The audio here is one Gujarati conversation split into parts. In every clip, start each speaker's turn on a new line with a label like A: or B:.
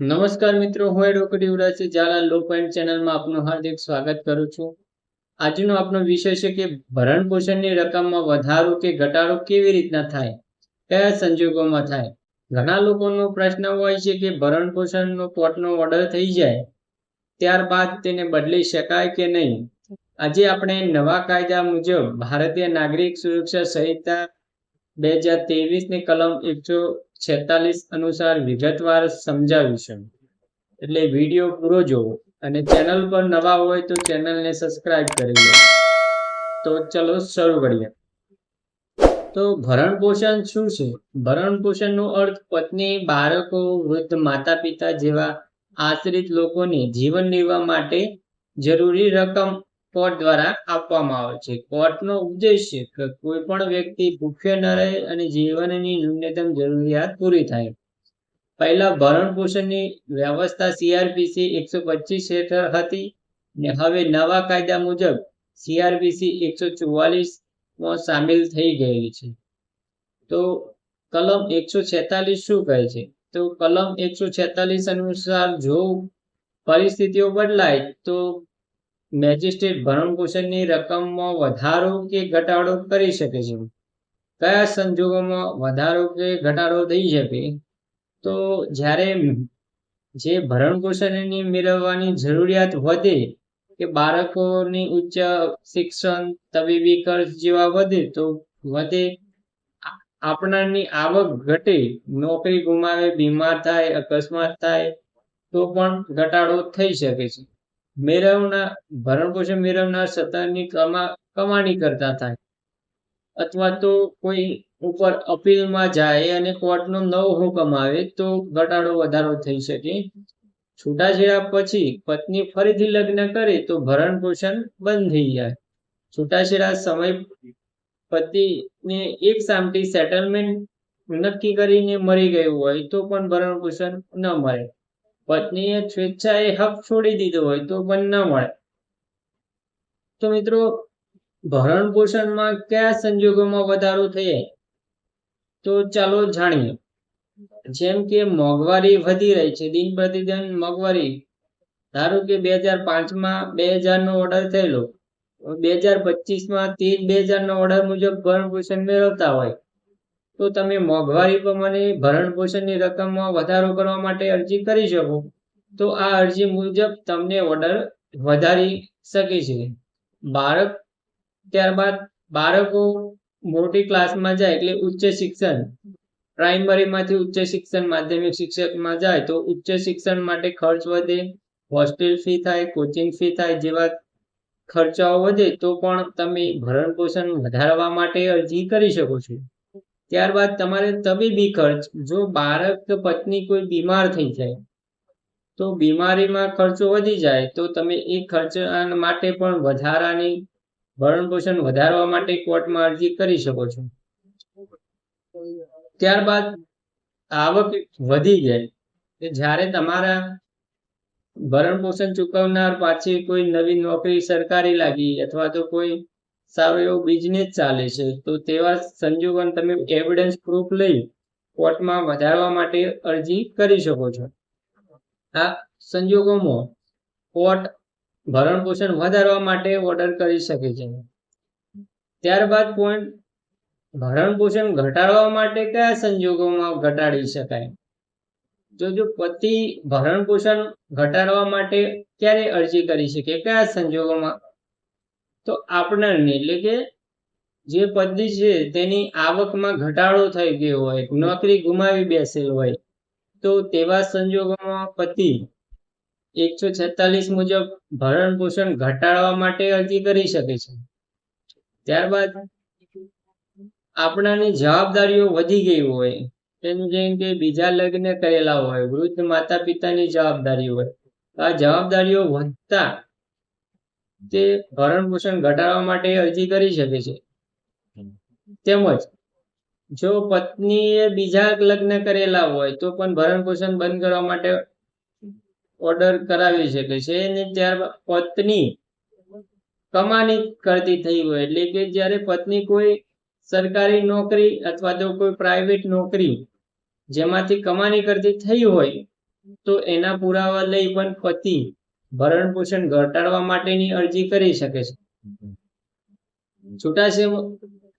A: નમસ્કાર મિત્રો, હું advocate Yuvrajsinh Zala law point ચેનલમાં આપનું હાર્દિક સ્વાગત કરું છું. આજનો આપણો વિષય છે કે ભરણ પોષણની રકમમાં વધારો કે ઘટાડો કેવી રીતના થાય? કયા સંજોગોમાં થાય? ઘણા લોકોનો પ્રશ્ન હોય છે કે ભરણ પોષણનો પોટનો ઓર્ડર થઈ જાય, ત્યારબાદ તેને બદલી શકાય કે નહીં? આજે આપણે નવા કાયદા મુજબ ભારતીય નાગરિક સુરક્ષા સંહિતા બે હજારની કલમ એકસો છેતાલીસ અનુસાર વિગતવાર સમજાવીશું એટલે વીડિયો પૂરો જોવો અને ચેનલ પર નવા હોય તો ચેનલને સબસ્ક્રાઇબ કરી લો. તો ચલો શરૂ કરીએ. તો ભરણ પોષણ શું છે? ભરણ પોષણનો અર્થ પત્ની, બાળકો, વૃદ્ધ માતા પિતા જેવા આશ્રિત લોકોને જીવન નિર્વાહ માટે જરૂરી રકમ કોર્ટ દ્વારા આપવામાં આવે છે. કોર્ટનો ઉદ્દેશ્ય કે કોઈ પણ વ્યક્તિ ભૂખ્યો ન રહે અને જીવનની ન્યૂનતમ જરૂરિયાત પૂરી થાય. પહેલા ભરણ પોષણની વ્યવસ્થા સીઆરપીસી એકસો પચીસ હેઠળ હતી ને હવે નવા કાયદા મુજબ સીઆરપીસી એકસો ચુવાલીસમાં સામેલ થઈ ગયેલી છે. તો કલમ એકસો છેતાલીસ શું કહે છે? તો કલમ એકસો છેતાલીસ અનુસાર જો પરિસ્થિતિઓ બદલાય તો મેજિસ્ટ્રેટ ભરણપોષણની રકમમાં વધારો કે ઘટાડો કરી શકે છે? કયા સંજોગોમાં વધારો કે ઘટાડો થઈ શકે? તો જ્યારે જે ભરણપોષણની મેળવવાની જરૂરિયાત વધે કે બાળકોની ઉચ્ચ શિક્ષણ, તબીબી ખર્ચ જેવા વધે તો વધે, આપણાની આવક ઘટે, નોકરી ગુમાવે, બીમાર થાય, અકસ્માત થાય, તો પણ ઘટાડો થઈ શકે છે. મેળવનાર ભરણ પોષણ મેળવનાર સત્તાની કમા, કમાણી કરતા થાય. અથવા તો કોઈ ઉપર અપીલમાં જાય અને કોર્ટનો નવો હુકમ આવે તો ઘટાડો વધારો થઈ શકે. છૂટાછેડા પછી પત્ની ફરીથી લગ્ન કરે તો ભરણ પોષણ બંધ થઈ જાય. છૂટાછેડા સમય પતિને એક સામટી સેટલમેન્ટ નક્કી કરીને મરી ગયું હોય તો પણ ભરણ પોષણ ન મળે. પત્નીએ સ્વેચ્છાએ હક છોડી દીધો હોય તો પણ ન મળે. તો મિત્રો, ભરણ પોષણમાં કયા સંજોગોમાં વધારો થયે? તો ચાલો જાણીએ. જેમ કે મોંઘવારી વધી રહી છે, દિન પ્રતિદિન મોંઘવારી. ધારો કે બે હજાર પાંચમાં બે હજારનો ઓર્ડર થયેલો બે હજાર પચીસમાં તે બે હજારનો ઓર્ડર મુજબ ભરણ પોષણ મેળવતા હોય. તો તમે મોંઘવારી પ્રમાણે ભરણ પોષણની રકમમાં વધારો કરવા માટે અરજી કરી શકો. તો આ અરજી મુજબ તમને ઓર્ડર વધારી શકે છે. બાળક ત્યારબાદ બાળકો મોટી ક્લાસમાં જાય એટલે ઉચ્ચ શિક્ષણ, પ્રાઇમરીમાંથી ઉચ્ચ શિક્ષણ, માધ્યમિક શિક્ષકમાં જાય તો ઉચ્ચ શિક્ષણ માટે ખર્ચ વધે, હોસ્ટેલ ફી થાય, કોચિંગ ફી થાય જેવા ખર્ચાઓ વધે તો પણ તમે ભરણ પોષણ વધારવા માટે અરજી કરી શકો છો. ત્યારબાદ તમારે તબીબી ખર્ચ, જો બાળક કે પત્ની કોઈ બીમાર થઈ જાય, તો બીમારીમાં ખર્ચો વધી જાય, તો તમે એ ખર્ચ માટે પણ વધારાની ભરણ પોષણ વધારવા માટે કોર્ટમાં અરજી કરી શકો છો. ત્યારબાદ આવક વધી જાય, કે જ્યારે તમારા ભરણ પોષણ ચૂકવનાર પાછી કોઈ નવી નોકરી સરકારી લાગી, અથવા તો કોઈ સારો એવો બિઝનેસ ચાલે છે. તો તેવા સંજોગોને તમે એવિડન્સ પ્રૂફ લઈ કોર્ટમાં વધારવા માટે અરજી કરી શકો છો. આ સંજોગોમાં કોર્ટ ભરણ પોષણ વધારવા માટે ઓર્ડર કરી શકે છે. ત્યારબાદ પોઈન્ટ ભરણ પોષણ ઘટાડવા માટે કયા સંજોગોમાં ઘટાડી શકાય? જો જો પતિ ભરણ પોષણ ઘટાડવા માટે ક્યારે અરજી કરી શકે? કયા સંજોગોમાં તો આપણને એટલે કે જે પતિ છે તેની આવકમાં ઘટાડો થઈ ગયો હોય, નોકરી ગુમાવી બેસેલ હોય, તો તેવા સંજોગોમાં પતિ એકસો છેતાલીસ મુજબ ભરણ પોષણ ઘટાડવા માટે અરજી કરી શકે છે. ત્યારબાદ આપણાની જવાબદારીઓ વધી ગઈ હોય તેમ જેમ કે બીજા લગ્ન કરેલા હોય, વૃદ્ધ માતા પિતાની જવાબદારી હોય આ જવાબદારીઓ વધતા તે ભરણ પોષણ ઘટાડવા માટે અરજી કરી શકે છે. તેમજ જો પત્નીએ બીજા લગ્ન કરેલા હોય તો પણ ભરણ પોષણ બંધ કરવા માટે ઓર્ડર કરાવી શકે છે. અને ત્યારબાદ પત્ની કમાણી કરતી થઈ હોય એટલે કે જ્યારે પત્ની કોઈ સરકારી નોકરી અથવા તો કોઈ પ્રાઇવેટ નોકરી જેમાંથી કમાણી કરતી થઈ હોય તો એના પુરાવા લઈ પણ પતિ ભરણ પોષણ ઘટાડવા માટેની અરજી કરી શકે છે.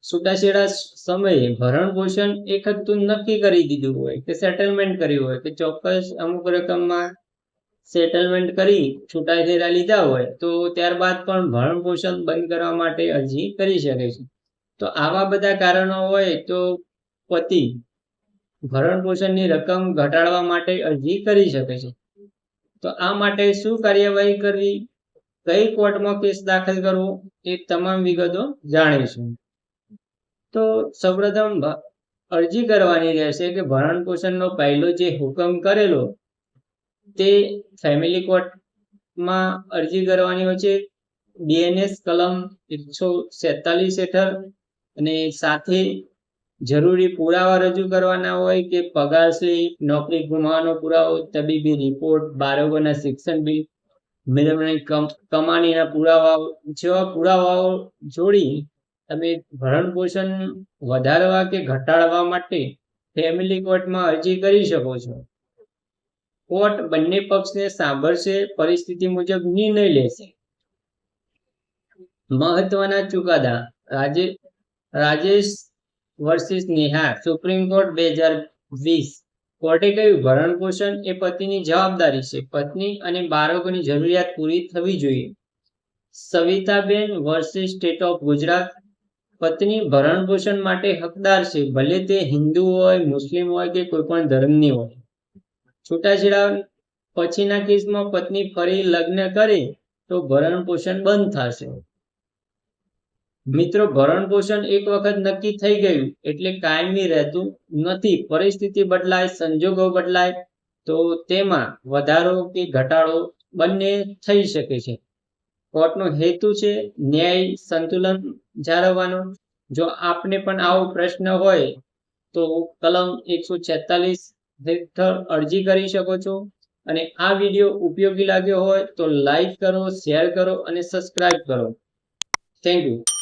A: છૂટાછેડા સમયે ભરણ પોષણ એક હતું નક્કી કરી દીધું હોય કે સેટલમેન્ટ કર્યું હોય કે ચોક્કસ અમુક રકમમાં સેટલમેન્ટ કરી છૂટાછેડા લીધા હોય તો ત્યારબાદ પણ ભરણ પોષણ બંધ કરવા માટે અરજી કરી શકે છે. તો આવા બધા કારણો હોય તો પતિ ભરણ પોષણની રકમ ઘટાડવા માટે અરજી કરી શકે છે. તો આ માટે શું કાર્યવાહી કરવી? કઈ કોર્ટમાં કેસ દાખલ કરવો? એ તમામ વિગતો જાણીશું. તો સૌપ્રથમ અરજી કરવાની રહેશે કે ભરણ પોષણનો પહેલો જે હુકમ કરેલો તે ફેમિલી કોર્ટમાં અરજી કરવાની હોય છે. બીએનએસ કલમ એકસો સેતાલીસ હેઠળ અને સાથે જરૂરી પુરાવા રજૂ કરવાના હોય કે પગાર સ્લીપ નોકરી ગુમાવવાનો પુરાવો, તબીબી રિપોર્ટ બાળકોના શિક્ષણ બિલ મેળવણી કમાણીના પુરાવાઓ, જેવા પુરાવાઓ જોડી તમે ભરણ પોષણ વધારવા કે ઘટાડવા માટે ફેમિલી કોર્ટમાં અરજી કરી શકો છો. કોર્ટ બંને પક્ષને સાંભળશે, પરિસ્થિતિ મુજબ નિર્ણય લેશે. મહત્વના ચુકાદા Rajesh Rajesh versus Neha, Supreme Court બે હજાર વીસ. કોર્ટે કહ્યું, ભરણ પોષણ એ પતિની જવાબદારી છે. પત્ની અને બાળકોની જરૂરિયાત પૂરી થવી જોઈએ. Savitaben versus state of Gujarat. પત્ની ભરણ પોષણ માટે હકદાર છે. ભલે તે હિન્દુ હોય, મુસ્લિમ હોય કે કોઈ પણ ધર્મની હોય. છૂટાછેડા પછીના કેસમાં પત્ની ફરી લગ્ન કરે તો ભરણ પોષણ બંધ થશે. મિત્રો ભરણ પોષણ એક વખત નક્કી થઈ ગયું એટલે કાયમી રહેતું નથી. પરિસ્થિતિ બદલાય, સંજોગો બદલાય, તો તેમાં વધારો કે ઘટાડો બંને થઈ શકે છે. કોર્ટનો હેતુ છે ન્યાય સંતુલન જાળવવાનો. જો આપને પણ આવો પ્રશ્ન હોય, તો કલમ એકસો છેતાલીસ હેઠળ અરજી કરી શકો છો. અને આ વીડિયો ઉપયોગી લાગ્યો હોય તો લાઈક કરો, શેર કરો અને સબસ્ક્રાઇબ કરો. Thank you.